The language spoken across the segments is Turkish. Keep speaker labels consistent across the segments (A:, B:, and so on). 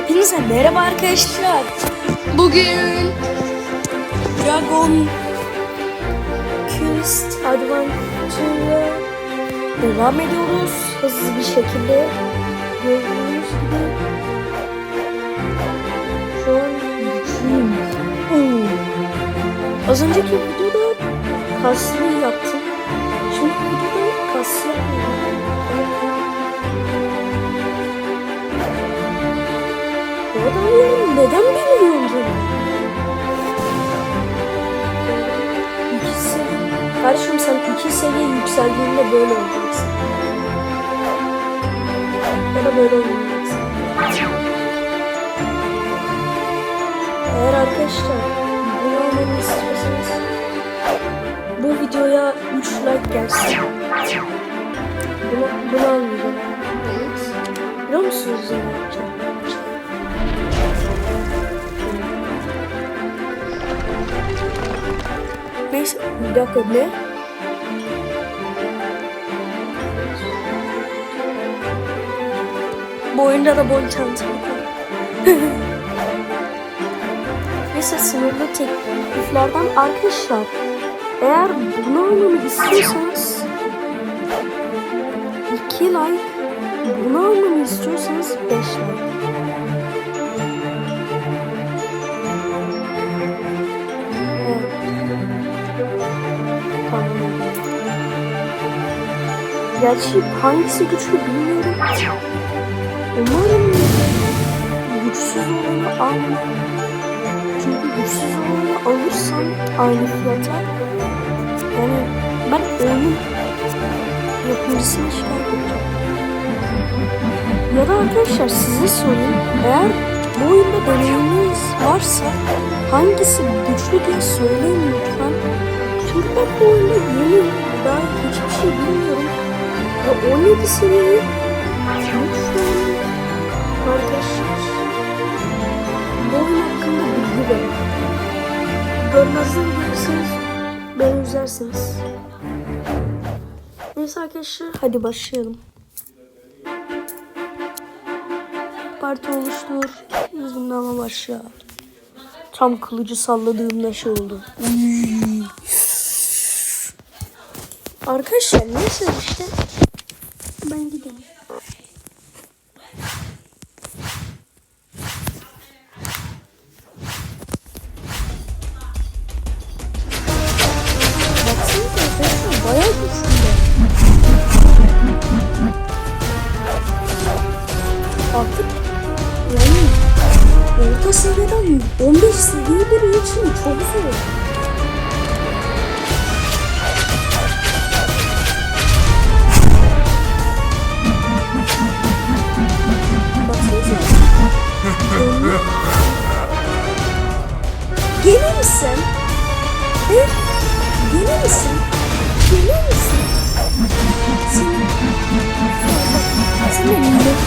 A: Hepinize merhaba arkadaşlar. Bugün Dragon Quest Adventure'a devam ediyoruz. Hızlı bir şekilde gördüğünüz gibi. Şu an güçlüyüm. Oo. Az önceki videoda kaslı yaptım. Şimdi videoda kaslı yapıyorum. Adamların neden bilmiyorum canım? İkisi, kardeşim sen iki seviye yükseldiğinde böyle olacaksın. Ya da böyle olmayacaksın. Eğer arkadaşlar bunu almamı istiyorsanız bu videoya 3 like gelsin. Bunu, bunu almayacağım. Evet. Biliyor musunuz ne dakika ne? Bu oyunda da boy var. Neyse sınırlı tekliflerden arkadaşlar eğer bunu almamı istiyorsanız 2 like bunu almamı istiyorsanız 5 like Gerçi hangisi güçlü bilmiyorum. Umarım güçsüz olanı almam. Çünkü güçsüz olanı alırsam aynı fiyata yani ben oyunun yapımcısına şikayet edeceğim. Ya da arkadaşlar size sorayım. Eğer bu oyunda deneyiminiz varsa hangisi güçlü diye söyleyin lütfen. Çünkü ben bu oyunda yeni daha hiçbir şey bilmiyorum. 17 seviyeyi lütfen arkadaşlar bu oyun hakkında bilgi verin. Görmezden üzersiniz. Neyse arkadaşlar hadi başlayalım. Parti oluştur. Hızımlama başla. Tam kılıcı salladığımda şey oldu. Arkadaşlar neyse işte. Ben gidelim. Baksanıza arkadaşlar bayağı güçlüler. Artık yani orta seviyeden 15 seviye biri için çok zor.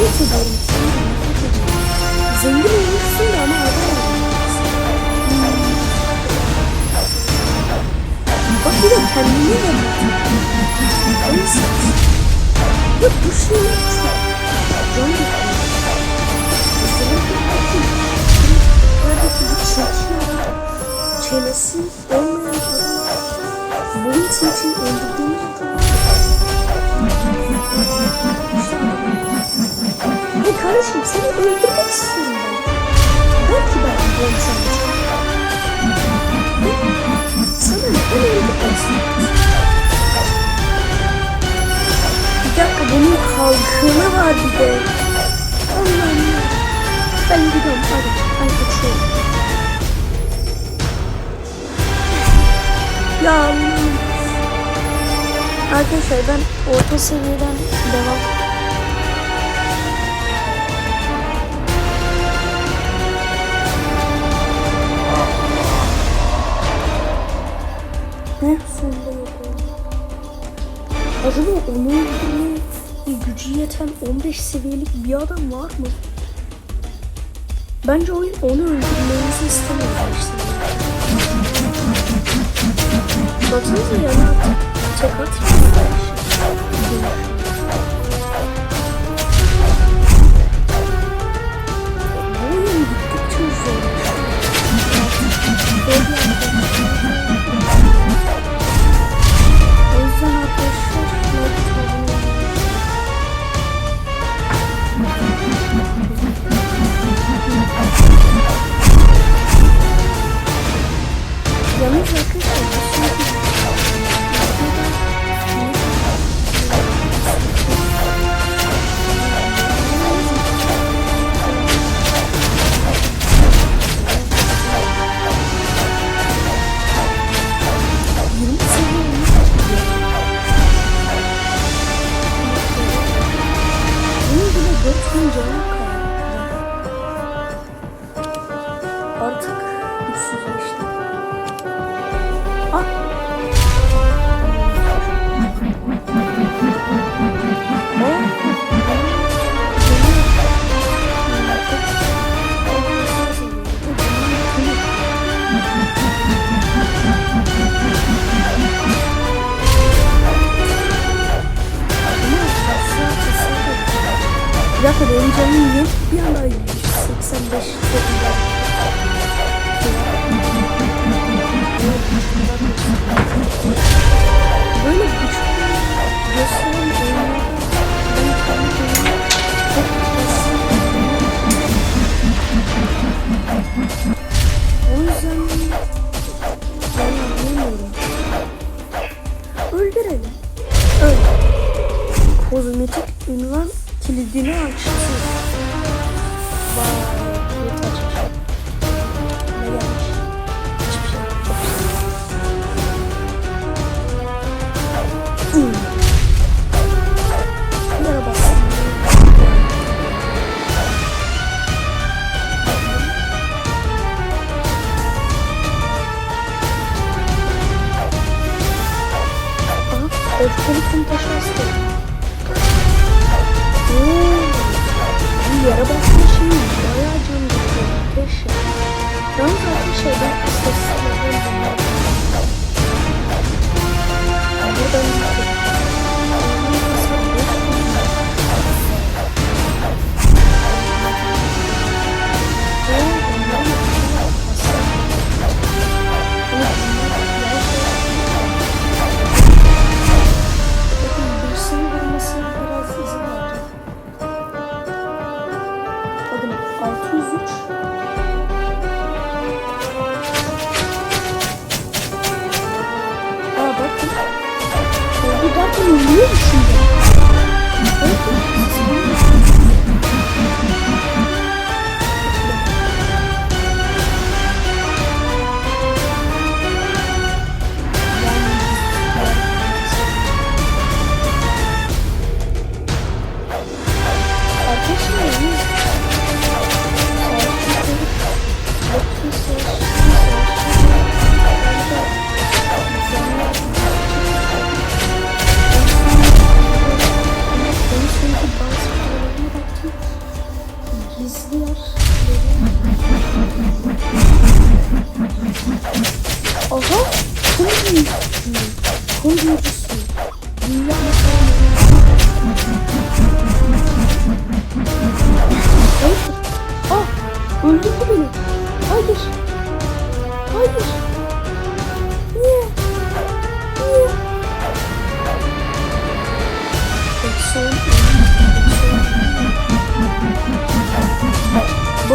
A: Nefret ediyorum. Seni nefret ediyorum. Zengin olmuşsun da ama adam olmamışsın. Bak bir de kendini de Neyse. Ya bu şeyler çok can. Mesela buradaki bu çekiyor. Çenesi olmayan adam. Boyun için öldürdüğümüz seni öldürmek istiyorum ben. Belki ben boyun sana Sana ne öldürmek istiyorum? Bir de. Allah'ım ya. Ben gidiyorum hadi. Ya. Arkadaşlar ben orta seviyeden devam. Acaba onu öldürmeye gücü yeten 15 seviyelik bir adam var mı? Bence oyun onu öldürmemizi istemiyor arkadaşlar. Baksanıza yana tek atmıyor. Artık güçsüzleşti. Ah! Bir dakika benim canım niye bir anda 85 sekiz Böyle güçlü gösteren oyunlarda ben kendimi çok basit O yüzden ben anlayamıyorum. Öldürelim. Öl. Kozmetik ünvan kilidini açtı.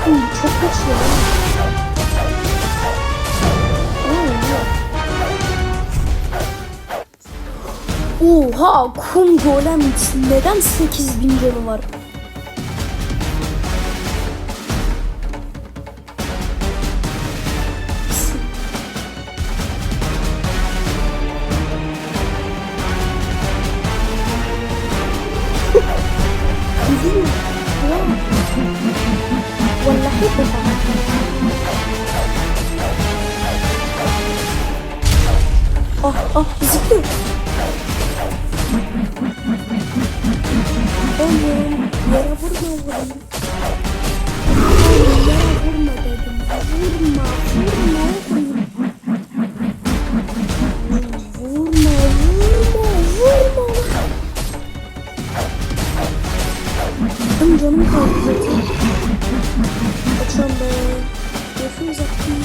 A: Bakın çok güçlü. Oha kum golem neden 8000 canı var? Oğlum yere vurma vurma. Oğlum yere vurma dedim. Vurma vurma vurma. Vurma vurma vurma. Benim canım kaldı zaten. Açıyorum ben. Yapın zaten.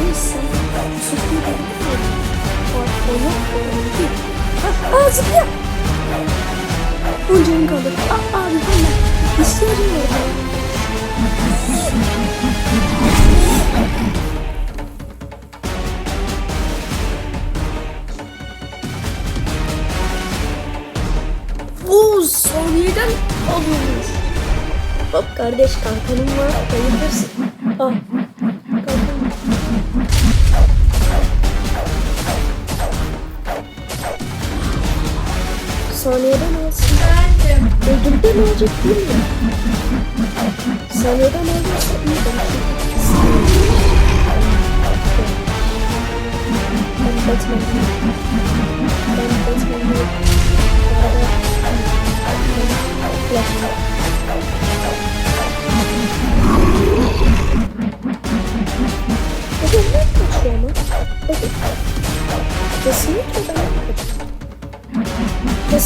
A: Neyse. Zıplıyor aa zıplıyor. Canım kaldı. Aa abi hemen. Var bana. Bu saniyeden alıyormuş. Bak kardeş kalkanım var. Bayılırsın. Ah. Saniyeden alsın. Ödülden alacak değil mi? Saniyeden alacaksa iyi Ben Batman'ım.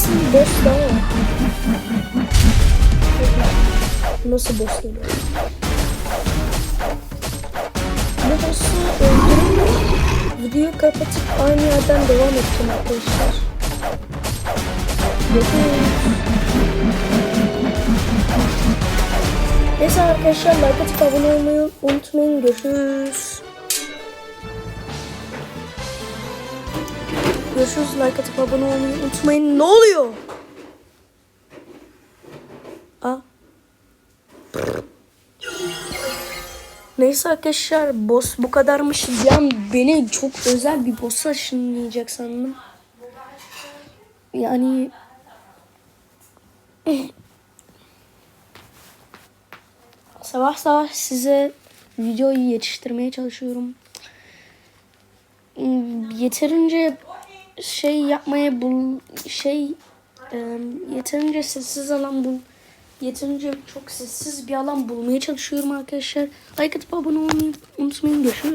A: Kesin boss daha var. Nasıl boss geliyor? Bu boss'u öldürüp videoyu kapatıp aynı yerden devam edeceğim arkadaşlar. Neyse arkadaşlar like atıp abone olmayı unutmayın. Görüşürüz. Görüşürüz. Like atıp abone olmayı unutmayın. Ne oluyor? Aa. Neyse arkadaşlar boss bu kadarmış. Yani beni çok özel bir boss'a ışınlayacak sandım. Yani sabah sabah size videoyu yetiştirmeye çalışıyorum. Hmm, Yeterince şey yapmaya bul şey e, yeterince sessiz alan bul yeterince çok sessiz bir alan bulmaya çalışıyorum arkadaşlar. Like atıp abone olmayı unutmayın. Görüşürüz.